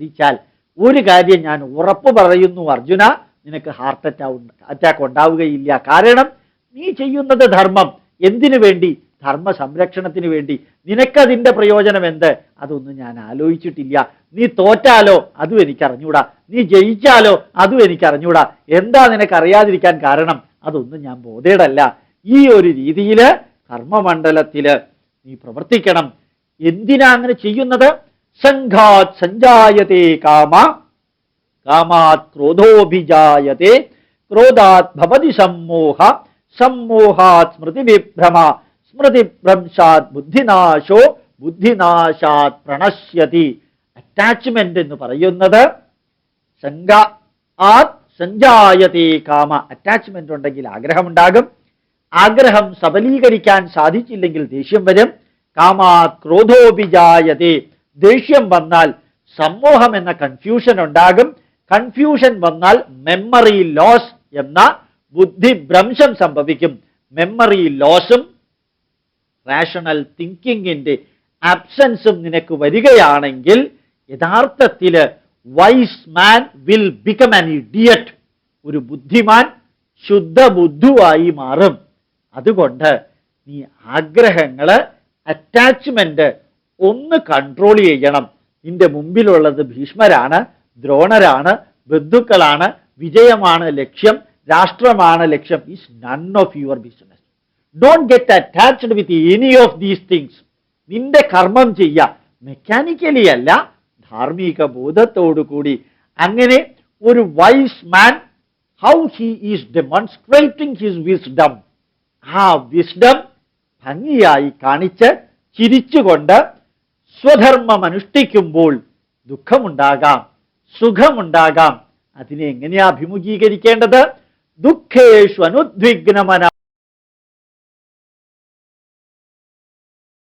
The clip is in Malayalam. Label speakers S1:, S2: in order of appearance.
S1: സാധിച്ചാൽ ഒരു കാര്യം ഞാൻ ഉറപ്പ് പറയുന്നു അർജുന നിനക്ക് ഹാർട്ട് അറ്റാക്ക് അറ്റാക്ക് ഉണ്ടാവുകയില്ല. കാരണം നീ ചെയ്യുന്നത് ധർമ്മം. എന്തിനു വേണ്ടി? ധർമ്മ സംരക്ഷണത്തിന് വേണ്ടി. നിനക്കതിന്റെ പ്രയോജനം എന്ത്? അതൊന്നും ഞാൻ ആലോചിച്ചിട്ടില്ല. നീ തോറ്റാലോ? അതും എനിക്കറിഞ്ഞൂടാ. നീ ജയിച്ചാലോ? അതും എനിക്കറിഞ്ഞൂടാ. എന്താ നിനക്കറിയാതിരിക്കാൻ കാരണം? അതൊന്നും ഞാൻ ബോധേടല്ല. ഈ ഒരു രീതിയിൽ കർമ്മമണ്ഡലത്തിൽ നീ പ്രവർത്തിക്കണം. എന്തിനാ അങ്ങനെ ചെയ്യുന്നത്? സംഘാത് സഞ്ജായതേ കാമ കാമാത് ക്രോധോഭിജായത്തെ ക്രോധാത് ഭവതി സമ്മോഹ സമ്മോഹാത് സ്മൃതിവിഭ്രമ സ്മൃതിഭ്രംശാത് ബുദ്ധിനാശോ ബുദ്ധിനാശാത് പ്രണശ്യതി അറ്റാച്ച്മെന്റ് എന്ന് പറയുന്നത് സംഘ ആത് സഞ്ജായതേ കാമ. അറ്റാച്ച്മെന്റ് ഉണ്ടെങ്കിൽ ആഗ്രഹമുണ്ടാകും. ആഗ്രഹം സബലീകരിക്കാൻ സാധിച്ചില്ലെങ്കിൽ ദേഷ്യം വരും. കാമാത് ക്രോധോപിജായതേ ദേഷ്യം വന്നാൽ സമൂഹം എന്ന കൺഫ്യൂഷൻ ഉണ്ടാകും. കൺഫ്യൂഷൻ വന്നാൽ മെമ്മറി ലോസ് എന്ന ബുദ്ധിഭ്രംശം സംഭവിക്കും. മെമ്മറി ലോസും റാഷണൽ തിങ്കിങ്ങിന്റെ ആബ്സൻസും നിനക്ക് വരികയാണെങ്കിൽ യഥാർത്ഥത്തിൽ wise man will become an idiot ഒരു ബുദ്ധിമാൻ ശുദ്ധ ബുദ്ധുവായി മാറും. അതുകൊണ്ട് നീ ആഗ്രഹങ്ങൾ അറ്റാച്ച്മെന്റ് ഒന്ന് കൺട്രോൾ ചെയ്യണം. നിന്റെ മുമ്പിലുള്ളത് ഭീഷ്മരാണ് ദ്രോണരാണ് ബന്ധുക്കളാണ് വിജയമാണ് ലക്ഷ്യം രാഷ്ട്രമാണ് ലക്ഷ്യം is none of your business don't get attached with any of these things നിന്റെ കർമ്മം ചെയ്യുക മെക്കാനിക്കലി അല്ല ധാർമ്മിക ബോധത്തോടു കൂടി. അങ്ങനെ ഒരു wise man how he is demonstrating his wisdom ആ വിസ്ഡം ഭംഗിയായി കാണിച്ച് ചിരിച്ചുകൊണ്ട് സ്വധർമ്മം അനുഷ്ഠിക്കുമ്പോൾ ദുഃഖമുണ്ടാകാം സുഖമുണ്ടാകാം. അതിനെ എങ്ങനെയാ അഭിമുഖീകരിക്കേണ്ടത്? ദുഃഖേഷു അനുദ്വിഗ്നമന